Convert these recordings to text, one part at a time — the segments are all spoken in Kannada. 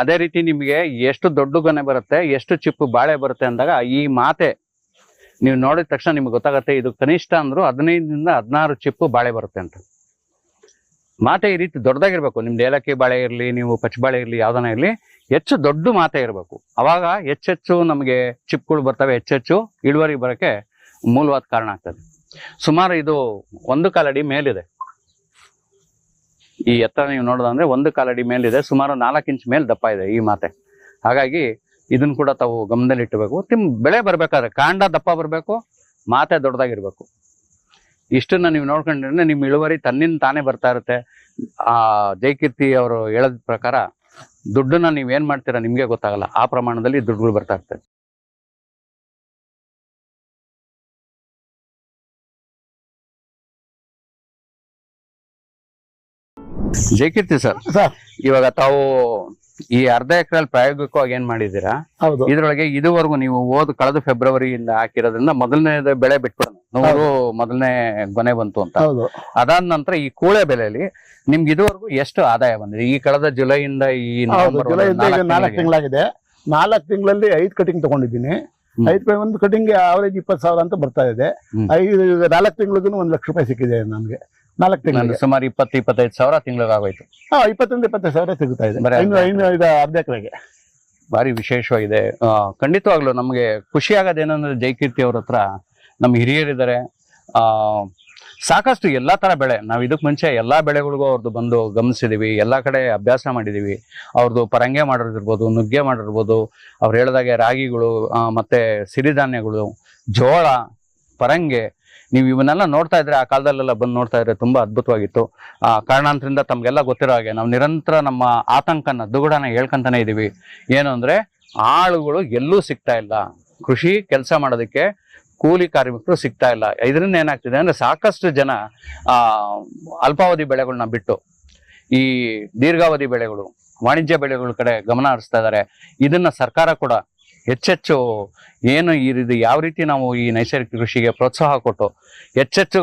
ಅದೇ ರೀತಿ ನಿಮಗೆ ಎಷ್ಟು ದೊಡ್ಡ ಗೊನೆ ಬರುತ್ತೆ, ಎಷ್ಟು ಚಿಪ್ಪು ಬಾಳೆ ಬರುತ್ತೆ ಅಂದಾಗ ಈ ಮಾತೆ ನೀವು ನೋಡಿದ ತಕ್ಷಣ ನಿಮ್ಗೆ ಗೊತ್ತಾಗತ್ತೆ, ಇದು ಕನಿಷ್ಠ ಅಂದ್ರು ಹದಿನೈದರಿಂದ ಹದಿನಾರು ಚಿಪ್ಪು ಬಾಳೆ ಬರುತ್ತೆ ಅಂತ. ಮಾತೆ ಈ ರೀತಿ ದೊಡ್ಡದಾಗಿರ್ಬೇಕು. ನಿಮ್ದು ಏಲಕ್ಕಿ ಬಾಳೆ ಇರಲಿ, ನೀವು ಪಚ್ಚಬಾಳೆ ಇರಲಿ, ಯಾವ್ದನ ಇರಲಿ, ಹೆಚ್ಚು ದೊಡ್ಡ ಮಾತೆ ಇರಬೇಕು. ಅವಾಗ ಹೆಚ್ಚೆಚ್ಚು ನಮಗೆ ಚಿಪ್ಗಳು ಬರ್ತವೆ, ಹೆಚ್ಚೆಚ್ಚು ಇಳುವರಿ ಬರೋಕ್ಕೆ ಮೂಲವಾದ ಕಾರಣ ಆಗ್ತದೆ. ಸುಮಾರು ಇದು ಒಂದು ಕಾಲಡಿ ಮೇಲಿದೆ. ಈ ಎತ್ತರ ನೀವು ನೋಡೋದಂದ್ರೆ ಒಂದು ಕಾಲಡಿ ಮೇಲಿದೆ, ಸುಮಾರು ನಾಲ್ಕು ಇಂಚ್ ಮೇಲೆ ದಪ್ಪ ಇದೆ ಈ ಮಾತೆ. ಹಾಗಾಗಿ ಇದನ್ನ ಕೂಡ ತಾವು ಗಮನದಲ್ಲಿ ಇಟ್ಟಬೇಕು ತಿಮ್, ಬೆಳೆ ಬರಬೇಕಾದ್ರೆ ಕಾಂಡ ದಪ್ಪ ಬರಬೇಕು, ಮಾತೆ ದೊಡ್ಡದಾಗಿರ್ಬೇಕು. ಇಷ್ಟನ್ನ ನೀವು ನೋಡ್ಕೊಂಡ್ರೆ ನಿಮ್ಮ ಇಳುವರಿ ತನ್ನಿಂದ ತಾನೇ ಬರ್ತಾ ಇರುತ್ತೆ. ಆ, ಜಯಕೀರ್ತಿ ಅವರು ಹೇಳದ ಪ್ರಕಾರ ದುಡ್ಡನ್ನ ನೀವ್ ಏನ್ ಮಾಡ್ತೀರಾ ನಿಮ್ಗೆ ಗೊತ್ತಾಗಲ್ಲ. ಆ ಪ್ರಮಾಣದಲ್ಲಿ ದುಡ್ಡುಗಳು ಬರ್ತಾ ಇರ್ತದೆ ಜಯಕೀರ್ತಿ ಸರ್. ಸರ್. ಇವಾಗ ತಾವು ಈ ಅರ್ಧ ಎಕರೆಯಲ್ಲಿ ಪ್ರಾಯೋಗಿಕವಾಗಿ ಏನ್ ಮಾಡಿದ್ದೀರಾ? ಹೌದು. ಇದ್ರೊಳಗೆ ಇದುವರೆಗೂ ನೀವು ಓದ್ ಕಳೆದ ಫೆಬ್ರವರಿಯಿಂದ ಹಾಕಿರೋದ್ರಿಂದ ಮೊದಲನೇ ಬೆಳೆ ಬಿಟ್ಬಿಡೋಣ. ನೂರು ಮೊದಲನೇ ಗೊನೆ ಬಂತು ಅಂತ. ಹೌದು. ಅದಾದ ನಂತರ ಈ ಕೂಳೆ ಬೆಲೆಯಲ್ಲಿ ನಿಮ್ಗೆ ಇದುವರೆಗೂ ಎಷ್ಟು ಆದಾಯ ಬಂದಿದೆ? ಈ ಕಳೆದ ಜುಲೈಯಿಂದ ಈ ಹೌದು ನವೆಂಬರ್ ನಾಲ್ಕು ತಿಂಗಳಾಗಿದೆ. ನಾಲ್ಕು ತಿಂಗಳಲ್ಲಿ ಐದು ಕಟಿಂಗ್ ತಗೊಂಡಿದ್ದೀನಿ. ಐದು ಒಂದು ಕಟಿಂಗ್ ಆವರೇಜ್ ಇಪ್ಪತ್ತು ಸಾವಿರ ಅಂತ ಬರ್ತಾ ಇದೆ. ಐದು ನಾಲ್ಕು ತಿಂಗಳಿಗೂ ಒಂದು ಲಕ್ಷ ರೂಪಾಯಿ ಸಿಕ್ಕಿದೆ ನಮ್ಗೆ. ನಾಲ್ಕು ತಿಂಗಳು ಸುಮಾರು ಇಪ್ಪತ್ತು ಇಪ್ಪತ್ತೈದು ಸಾವಿರ ತಿಂಗಳಾಗೋಯ್ತು ಹಾ ಇಪ್ಪತ್ತರಿಂದ ಇಪ್ಪತ್ತೈದು ಸಾವಿರ ಸಿಗುತ್ತಾ ಇದೆ. ಇನ್ನು ಇದು ಅರ್ಧ ಎಕರೆಗೆ. ಭಾರಿ ವಿಶೇಷವಾಗಿದೆ. ಖಂಡಿತವಾಗ್ಲೂ ನಮಗೆ ಖುಷಿ ಆಗೋದೇನಂದ್ರೆ ಜೈಕೀರ್ತಿ ಅವ್ರ ಹತ್ರ ನಮ್ಮ ಹಿರಿಯರಿದ್ದಾರೆ. ಆ ಸಾಕಷ್ಟು ಎಲ್ಲಾ ತರ ಬೆಳೆ ನಾವು ಇದಕ್ ಮುಂಚೆ ಎಲ್ಲಾ ಬೆಳೆಗಳಿಗೂ ಅವ್ರದ್ದು ಬಂದು ಗಮನಿಸಿದೀವಿ. ಎಲ್ಲಾ ಕಡೆ ಅಭ್ಯಾಸ ಮಾಡಿದೀವಿ. ಅವ್ರದ್ದು ಪರಂಗೆ ಮಾಡಿರ್ಬೋದು ನುಗ್ಗೆ ಮಾಡಿರ್ಬೋದು. ಅವ್ರು ಹೇಳಿದಾಗೆ ರಾಗಿಗಳು ಮತ್ತೆ ಸಿರಿಧಾನ್ಯಗಳು ಜೋಳ ಪರಂಗೆ ನೀವು ಇವನ್ನೆಲ್ಲ ನೋಡ್ತಾ ಇದ್ರೆ ಆ ಕಾಲದಲ್ಲೆಲ್ಲ ಬಂದು ನೋಡ್ತಾ ಇದ್ರೆ ತುಂಬಾ ಅದ್ಭುತವಾಗಿತ್ತು. ಆ ಕಾರಣಾಂತರಿಂದ ತಮ್ಗೆಲ್ಲ ಗೊತ್ತಿರೋ ಹಾಗೆ ನಾವು ನಿರಂತರ ನಮ್ಮ ಆತಂಕನ ದುಗುಡನ ಹೇಳ್ಕೊಂತಾನೆ ಇದೀವಿ. ಏನು ಅಂದ್ರೆ ಆಳುಗಳು ಎಲ್ಲೂ ಸಿಗ್ತಾ ಇಲ್ಲ. ಕೃಷಿ ಕೆಲಸ ಮಾಡೋದಕ್ಕೆ ಕೂಲಿ ಕಾರ್ಮಿಕರು ಸಿಗ್ತಾ ಇಲ್ಲ. ಇದರಿಂದ ಏನಾಗ್ತಿದೆ ಅಂದ್ರೆ ಸಾಕಷ್ಟು ಜನ, ಆ, ಅಲ್ಪಾವಧಿ ಬೆಳೆಗಳನ್ನ ಬಿಟ್ಟು ಈ ದೀರ್ಘಾವಧಿ ಬೆಳೆಗಳು, ವಾಣಿಜ್ಯ ಬೆಳೆಗಳ ಕಡೆ ಗಮನ ಹರಿಸ್ತಾ ಇದ್ದಾರೆ ಇದನ್ನ ಸರ್ಕಾರ ಕೂಡ ಹೆಚ್ಚೆಚ್ಚು ಏನು ಈ ರೀತಿ ಯಾವ ರೀತಿ ನಾವು ಈ ನೈಸರ್ಗಿಕ ಕೃಷಿಗೆ ಪ್ರೋತ್ಸಾಹ ಕೊಟ್ಟು ಹೆಚ್ಚೆಚ್ಚು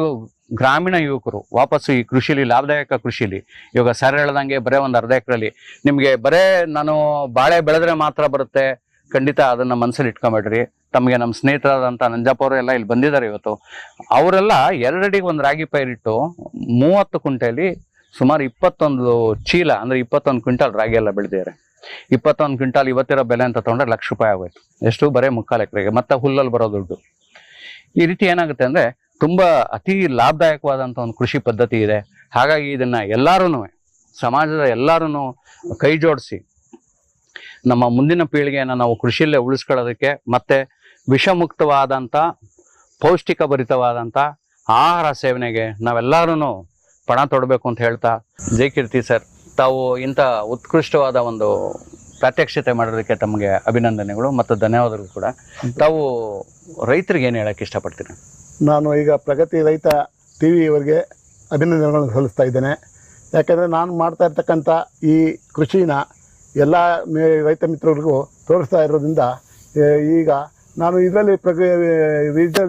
ಗ್ರಾಮೀಣ ಯುವಕರು, ವಾಪಸ್ಸು ಈ ಕೃಷಿಲಿ ಲಾಭದಾಯಕ ಕೃಷಿಲಿ, ಇವಾಗ ಸರ್ ಹೇಳ್ದಂಗೆ ಬರೇ ಒಂದು ಅರ್ಧ ಎಕರೆಲಿ ನಿಮಗೆ ಬರೇ ನಾನು ಬಾಳೆ ಬೆಳೆದ್ರೆ ಮಾತ್ರ ಬರುತ್ತೆ, ಖಂಡಿತ ಅದನ್ನು ಮನಸ್ಸಲ್ಲಿ ಇಟ್ಕೊಂಬೇಡ್ರಿ. ತಮಗೆ ನಮ್ಮ ಸ್ನೇಹಿತರಾದಂಥ ನಂಜಪ್ಪವರು ಎಲ್ಲ ಇಲ್ಲಿ ಬಂದಿದ್ದಾರೆ ಇವತ್ತು. ಅವರೆಲ್ಲ ಎರಡಡಿಗೆ ಒಂದು ರಾಗಿ ಪೈರಿಟ್ಟು ಮೂವತ್ತು ಕುಂಟೆಲಿ ಸುಮಾರು ಇಪ್ಪತ್ತೊಂದು ಚೀಲ, ಅಂದ್ರೆ ಇಪ್ಪತ್ತೊಂದು ಕ್ವಿಂಟಲ್ ರಾಗಿ ಎಲ್ಲ ಬೆಳೆದಿದ್ದಾರೆ. ಇಪ್ಪತ್ತೊಂದು ಕ್ವಿಂಟಲ್ ಇವತ್ತಿರೋ ಬೆಲೆ ಅಂತ ತಗೊಂಡ್ರೆ ಲಕ್ಷ ರೂಪಾಯಿ ಆಗೋಯ್ತು. ಎಷ್ಟು? ಬರೇ ಮುಕ್ಕಾಲು ಎಕರೆಗೆ. ಮತ್ತೆ ಹುಲ್ಲಲ್ಲಿ ಬರೋ ದುಡ್ಡು. ಈ ರೀತಿ ಏನಾಗುತ್ತೆ ಅಂದ್ರೆ ತುಂಬಾ ಅತಿ ಲಾಭದಾಯಕವಾದಂತ ಒಂದು ಕೃಷಿ ಪದ್ಧತಿ ಇದೆ. ಹಾಗಾಗಿ ಇದನ್ನ ಎಲ್ಲಾರು ಸಮಾಜದ ಎಲ್ಲರೂ ಕೈ ಜೋಡಿಸಿ, ನಮ್ಮ ಮುಂದಿನ ಪೀಳಿಗೆಯನ್ನ ನಾವು ಕೃಷಿಯಲ್ಲೇ ಉಳಿಸ್ಕೊಳ್ಳೋದಕ್ಕೆ ಮತ್ತೆ ವಿಷಮುಕ್ತವಾದಂಥ ಪೌಷ್ಟಿಕ ಭರಿತವಾದಂಥ ಆಹಾರ ಸೇವನೆಗೆ ನಾವೆಲ್ಲರೂ ಪಣ ತೊಡಬೇಕು ಅಂತ ಹೇಳ್ತಾ ಜಯಕೀರ್ತಿ ಸರ್. ತಾವು ಇಂಥ ಉತ್ಕೃಷ್ಟವಾದ ಒಂದು ಪ್ರಾತ್ಯಕ್ಷತೆ ಮಾಡೋದಕ್ಕೆ ತಮಗೆ ಅಭಿನಂದನೆಗಳು ಮತ್ತು ಧನ್ಯವಾದಗಳು ಕೂಡ. ತಾವು ರೈತರಿಗೆ ಏನು ಹೇಳಕ್ಕೆ ಇಷ್ಟಪಡ್ತೀನಿ ನಾನು ಈಗ ಪ್ರಗತಿ ರೈತ ಟಿ ವಿಯವರಿಗೆ ಅಭಿನಂದನೆಗಳನ್ನು ಸಲ್ಲಿಸ್ತಾ ಇದ್ದೇನೆ. ಯಾಕೆಂದರೆ ನಾನು ಮಾಡ್ತಾ ಇರ್ತಕ್ಕಂಥ ಈ ಕೃಷಿನ ಎಲ್ಲ ರೈತ ಮಿತ್ರರಿಗೂ ತೋರಿಸ್ತಾ ಇರೋದ್ರಿಂದ ಈಗ ನಾನು ಇದರಲ್ಲಿ ಪ್ರಗ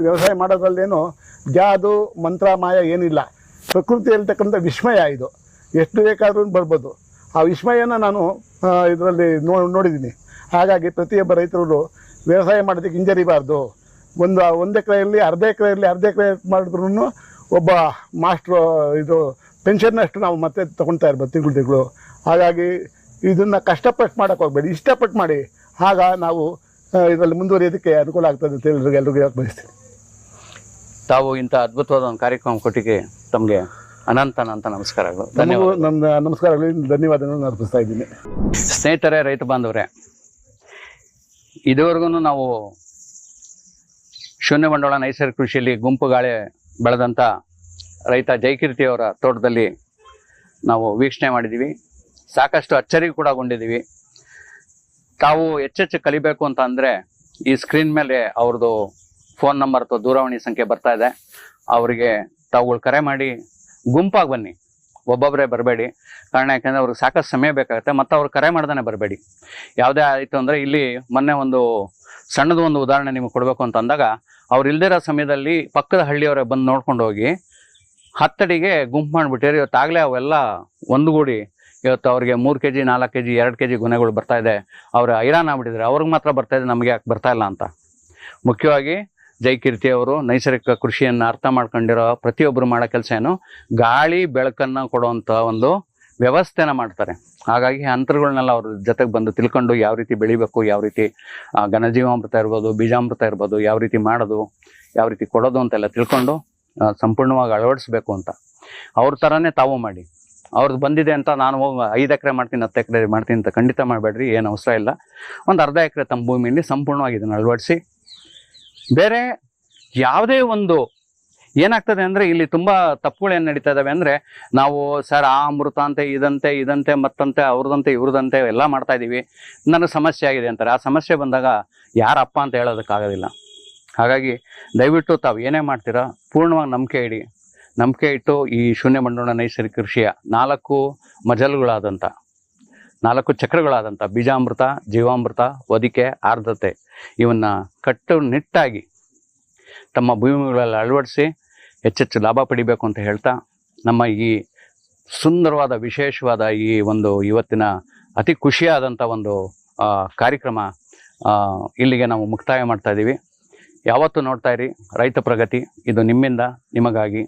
ವ್ಯವಸಾಯ ಮಾಡೋದ್ರಲ್ಲೇನು, ಜಾದು, ಮಂತ್ರ, ಮಾಯ ಏನಿಲ್ಲ. ಪ್ರಕೃತಿಯಲ್ಲಿರ್ತಕ್ಕಂಥ ವಿಸ್ಮಯ ಇದು. ಎಷ್ಟು ಬೇಕಾದ್ರೂ ಬರ್ಬೋದು. ಆ ವಿಸ್ಮಯನ ನಾನು ಇದರಲ್ಲಿ ನೋ, ನೋಡಿದ್ದೀನಿ. ಹಾಗಾಗಿ ಪ್ರತಿಯೊಬ್ಬ ರೈತರು ವ್ಯವಸಾಯ ಮಾಡೋದಕ್ಕೆ ಹಿಂಜರಿಬಾರ್ದು. ಒಂದು ಒಂದು ಎಕರೆಯಲ್ಲಿ, ಅರ್ಧ ಎಕರೆಯಲ್ಲಿ, ಅರ್ಧ ಎಕರೆ ಮಾಡಿದ್ರು ಒಬ್ಬ ಮಾಸ್ಟ್ರು, ಇದು, ಪೆನ್ಷನ್ನಷ್ಟು ನಾವು ಮತ್ತೆ ತೊಗೊಳ್ತಾ ಇರ್ಬೋದು ತಿಂಗಳು ತಿಂಗಳು. ಹಾಗಾಗಿ ಇದನ್ನು ಕಷ್ಟಪಟ್ಟು ಮಾಡೋಕೆ ಹೋಗ್ಬೇಡಿ. ಇಷ್ಟಪಟ್ಟು ಮಾಡಿ. ಆಗ ನಾವು ಇದರಲ್ಲಿ ಮುಂದುವರಿಯೋದಕ್ಕೆ ಅನುಕೂಲ ಆಗ್ತದೆ ಅಂತ ಎಲ್ರಿಗೂ ಎಲ್ರಿಗೂ ಬಯಸ್ತೀನಿ. ತಾವು ಇಂಥ ಅದ್ಭುತವಾದ ಒಂದು ಕಾರ್ಯಕ್ರಮ ಕೊಟ್ಟಿಗೆ ತಮಗೆ ಅನಂತ ಅನಂತ ನಮಸ್ಕಾರಗಳು. ಧನ್ಯವಾದ ನಮ್ಮ ನಮಸ್ಕಾರಗಳು. ಧನ್ಯವಾದಗಳನ್ನು ಅರ್ಪಿಸ್ತಾ ಇದ್ದೀನಿ. ಸ್ನೇಹಿತರೆ ರೈತ ಬಾಂಧವರೇ ಇದುವರೆಗೂ ನಾವು ಶೂನ್ಯ ಬಂಡವಾಳ ನೈಸರ್ಗಿಕ ಕೃಷಿಯಲ್ಲಿ ಗುಂಪು ಗಾಳಿ ಬೆಳೆದಂಥ ರೈತ ಜಯಕೀರ್ತಿ ಅವರ ತೋಟದಲ್ಲಿ ನಾವು ವೀಕ್ಷಣೆ ಮಾಡಿದ್ದೀವಿ ಸಾಕಷ್ಟು ಅಚ್ಚರಿ ಕೂಡ ಗೊಂಡಿದ್ದೀವಿ ತಾವು ಹೆಚ್ಚೆಚ್ಚು ಕಲಿಬೇಕು ಅಂತ ಅಂದರೆ ಈ ಸ್ಕ್ರೀನ್ ಮೇಲೆ ಅವ್ರದ್ದು ಫೋನ್ ನಂಬರ್ ಅಥವಾ ದೂರವಾಣಿ ಸಂಖ್ಯೆ ಬರ್ತಾ ಇದೆ. ಅವರಿಗೆ ತಾವುಗಳು ಕರೆ ಮಾಡಿ, ಗುಂಪಾಗಿ ಬನ್ನಿ. ಒಬ್ಬೊಬ್ಬರೇ ಬರಬೇಡಿ. ಕಾರಣ ಯಾಕಂದ್ರೆ ಅವ್ರಿಗೆ ಸಾಕಷ್ಟು ಸಮಯ ಬೇಕಾಗುತ್ತೆ, ಮತ್ತು ಅವ್ರು ಕರೆ ಮಾಡ್ದಾನೆ ಬರಬೇಡಿ. ಯಾವುದೇ ಆಯಿತು ಅಂದರೆ ಇಲ್ಲಿ ಮೊನ್ನೆ ಒಂದು ಸಣ್ಣದು ಒಂದು ಉದಾಹರಣೆ ನಿಮಗೆ ಕೊಡಬೇಕು ಅಂತ ಅಂದಾಗ, ಅವ್ರು ಇಲ್ದಿರೋ ಸಮಯದಲ್ಲಿ ಪಕ್ಕದ ಹಳ್ಳಿಯವರೇ ಬಂದು ನೋಡ್ಕೊಂಡು ಹೋಗಿ, ಹತ್ತಡಿಗೆ ಗುಂಪು ಮಾಡಿಬಿಟ್ಟಿರಿ ಇವತ್ತಾಗಲೇ ಅವೆಲ್ಲ ಒಂದುಗೂಡಿ ಇವತ್ತು ಅವ್ರಿಗೆ ಮೂರು ಕೆ ಜಿ ನಾಲ್ಕು ಕೆ ಜಿ ಎರಡು ಕೆ ಜಿ ಗುಣಗಳು ಬರ್ತಾ ಇದೆ. ಅವ್ರು ಹೈರಾಣ ಆಗ್ಬಿಟ್ಟಿದ್ದಾರೆ. ಅವ್ರಿಗೆ ಮಾತ್ರ ಬರ್ತಾ ಇದೆ, ನಮಗೆ ಯಾಕೆ ಬರ್ತಾ ಇಲ್ಲ ಅಂತ. ಮುಖ್ಯವಾಗಿ ಜೈಕೀರ್ತಿ ಅವರು ನೈಸರ್ಗಿಕ ಕೃಷಿಯನ್ನು ಅರ್ಥ ಮಾಡ್ಕೊಂಡಿರೋ ಪ್ರತಿಯೊಬ್ಬರು ಮಾಡೋ ಕೆಲಸ ಏನು ಗಾಳಿ ಬೆಳಕನ್ನು ಕೊಡುವಂಥ ಒಂದು ವ್ಯವಸ್ಥೆನ ಮಾಡ್ತಾರೆ. ಹಾಗಾಗಿ ಅಂತರಗಳನ್ನೆಲ್ಲ ಅವ್ರ ಜೊತೆಗೆ ಬಂದು ತಿಳ್ಕೊಂಡು ಯಾವ ರೀತಿ ಬೆಳಿಬೇಕು, ಯಾವ ರೀತಿ ಘನಜೀವಾಮೃತ ಇರ್ಬೋದು, ಬೀಜಾಮೃತ ಇರ್ಬೋದು, ಯಾವ ರೀತಿ ಮಾಡೋದು, ಯಾವ ರೀತಿ ಕೊಡೋದು ಅಂತೆಲ್ಲ ತಿಳ್ಕೊಂಡು ಸಂಪೂರ್ಣವಾಗಿ ಅಳವಡಿಸ್ಬೇಕು ಅಂತ. ಅವ್ರ ಥರನೇ ತಾವು ಮಾಡಿ. ಅವ್ರದ್ದು ಬಂದಿದೆ ಅಂತ ನಾನು ಹೋಗಿ ಐದು ಎಕರೆ ಮಾಡ್ತೀನಿ, ಹತ್ತು ಎಕರೆ ಮಾಡ್ತೀನಿ ಅಂತ ಖಂಡಿತ ಮಾಡಬೇಡ್ರಿ, ಏನು ಅವಸರ ಇಲ್ಲ. ಒಂದು ಅರ್ಧ ಎಕರೆ ತಮ್ಮ ಭೂಮಿಯಲ್ಲಿ ಸಂಪೂರ್ಣವಾಗಿ ಇದನ್ನು ಅಳವಡಿಸಿ ಬೇರೆ ಯಾವುದೇ ಒಂದು ಏನಾಗ್ತದೆ ಅಂದರೆ ಇಲ್ಲಿ ತುಂಬ ತಪ್ಪುಗಳು ನಡೀತಾ ಇದ್ದಾವೆ ಅಂದರೆ ನಾವು ಸರ್ ಆ ಅಮೃತ ಅಂತೆ ಇದಂತೆ ಇದಂತೆ, ಮತ್ತಂತೆ, ಅವ್ರದಂತೆ, ಇವ್ರದಂತೆ ಎಲ್ಲ ಮಾಡ್ತಾ ಇದ್ದೀವಿ ನನಗೆ ಸಮಸ್ಯೆ ಆಗಿದೆ ಅಂತಾರೆ. ಆ ಸಮಸ್ಯೆ ಬಂದಾಗ ಯಾರಪ್ಪ ಅಂತ ಹೇಳೋದಕ್ಕಾಗೋದಿಲ್ಲ ಹಾಗಾಗಿ ದಯವಿಟ್ಟು ತಾವು ಏನೇ ಮಾಡ್ತೀರಾ, ಪೂರ್ಣವಾಗಿ ನಂಬಿಕೆ ಇಡಿ. ನಂಬಿಕೆ ಇಟ್ಟು ಈ ಶೂನ್ಯ ಮಂಡೋಣ ನೈಸರ್ಗಿಕ ಕೃಷಿಯ ನಾಲ್ಕು ಮಜಲುಗಳಾದಂಥ ನಾಲ್ಕು ಚಕ್ರಗಳಾದಂಥ ಬೀಜಾಮೃತ, ಜೀವಾಮೃತ ಒದಿಕೆ ಆರ್ದ್ರತೆ ಇವನ್ನ ಕಟ್ಟುನಿಟ್ಟಾಗಿ ತಮ್ಮ ಭೂಮಿಗಳಲ್ಲಿ ಅಳವಡಿಸಿ ಹೆಚ್ಚೆಚ್ಚು ಲಾಭ ಪಡಿಬೇಕು ಅಂತ ಹೇಳ್ತಾ ನಮ್ಮ ಈ ಸುಂದರವಾದ, ವಿಶೇಷವಾದ ಈ ಒಂದು ಇವತ್ತಿನ ಅತಿ ಖುಷಿಯಾದಂಥ ಒಂದು ಕಾರ್ಯಕ್ರಮ ಇಲ್ಲಿಗೆ ನಾವು ಮುಕ್ತಾಯ ಮಾಡ್ತಾ ಇದ್ದೀವಿ. ಯಾವತ್ತೂ ನೋಡ್ತಾ ಇರಿ, ರೈತ ಪ್ರಗತಿ, ಇದು ನಿಮ್ಮಿಂದ, ನಿಮಗಾಗಿ.